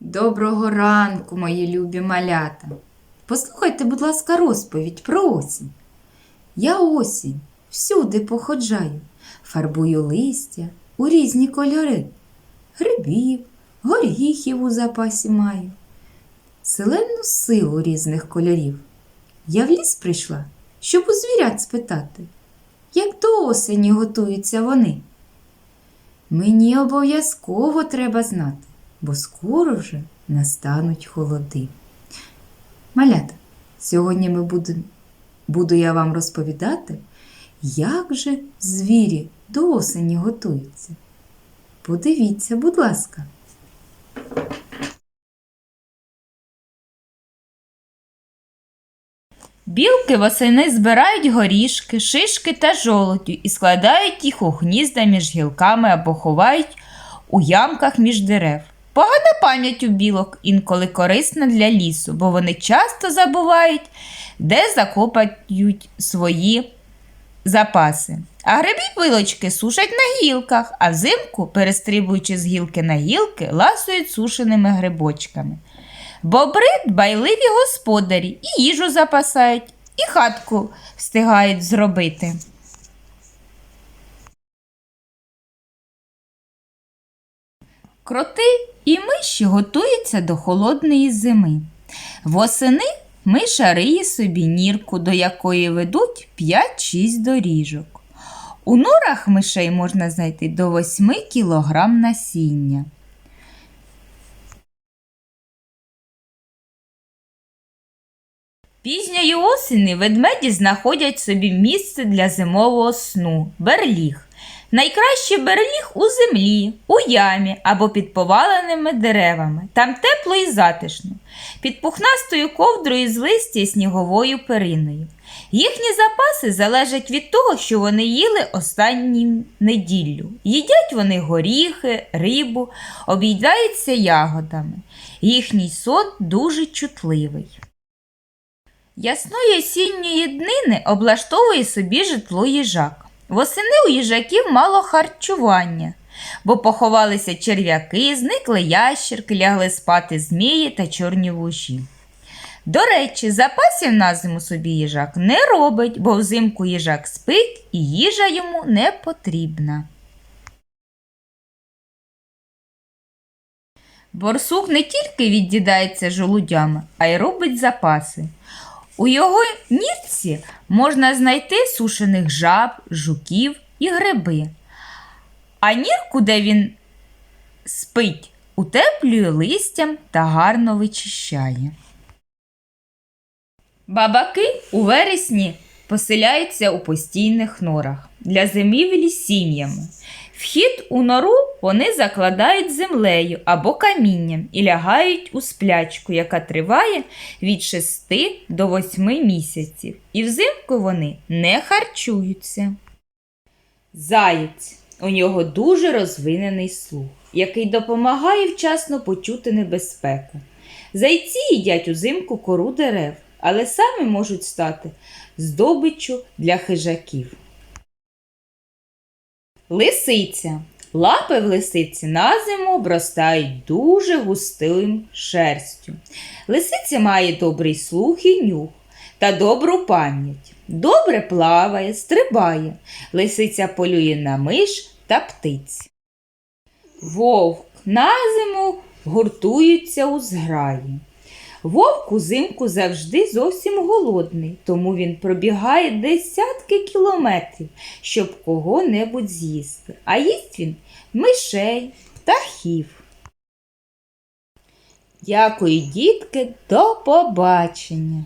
Доброго ранку, мої любі малята. Послухайте, будь ласка, розповідь про осінь. Я осінь всюди походжаю, фарбую листя у різні кольори, грибів, горіхів у запасі маю, селену силу різних кольорів. Я в ліс прийшла, щоб у звірят спитати, як до осені готуються вони. Мені обов'язково треба знати, бо скоро вже настануть холоди. Малята, сьогодні ми будем, буду я вам розповідати, як же звірі до осені готуються. Подивіться, будь ласка. Білки восени збирають горішки, шишки та жолудю і складають їх у гнізда між гілками або ховають у ямках між дерев. Погана пам'ять у білок інколи корисна для лісу, бо вони часто забувають, де закопають свої запаси. А грибі пилочки сушать на гілках, а взимку, перестрибуючи з гілки на гілки, ласують сушеними грибочками. Бобри дбайливі господарі і їжу запасають, і хатку встигають зробити. Кроти і миші готуються до холодної зими. Восени миша риє собі нірку, до якої ведуть 5-6 доріжок. У норах мишей можна знайти до 8 кг насіння. Пізньої осені ведмеді знаходять собі місце для зимового сну берліг. Найкраще берліг у землі, у ямі або під поваленими деревами. Там тепло і затишно, під пухнастою ковдрою з листя і сніговою периною. Їхні запаси залежать від того, що вони їли останню неділю. Їдять вони горіхи, рибу, об'їдаються ягодами. Їхній сон дуже чутливий. Ясної осінньої днини облаштовує собі житло їжак. Восени у їжаків мало харчування, бо поховалися черв'яки, зникли ящерки, лягли спати змії та чорні вужі. До речі, запасів на зиму собі їжак не робить, бо взимку їжак спить і їжа йому не потрібна. Борсук не тільки від'їдається жолудями, а й робить запаси. У його нірці можна знайти сушених жаб, жуків і гриби. А нірку, де він спить, утеплює листям та гарно вичищає. Бабаки у вересні поселяються у постійних норах для зимівлі сім'ями. Вхід у нору вони закладають землею або камінням і лягають у сплячку, яка триває від 6 до 8 місяців. І взимку вони не харчуються. Заєць. У нього дуже розвинений слух, який допомагає вчасно почути небезпеку. Зайці їдять узимку кору дерев, але самі можуть стати здобиччю для хижаків. Лисиця. Лапи в лисиці на зиму обростають дуже густим шерстю. Лисиця має добрий слух і нюх та добру пам'ять. Добре плаває, стрибає. Лисиця полює на миш та птиць. Вовк на зиму гуртується у зграї. Вовк узимку завжди зовсім голодний, тому він пробігає десятки кілометрів, щоб кого-небудь з'їсти. А їсть він мишей, птахів. Дякую, дітки, до побачення!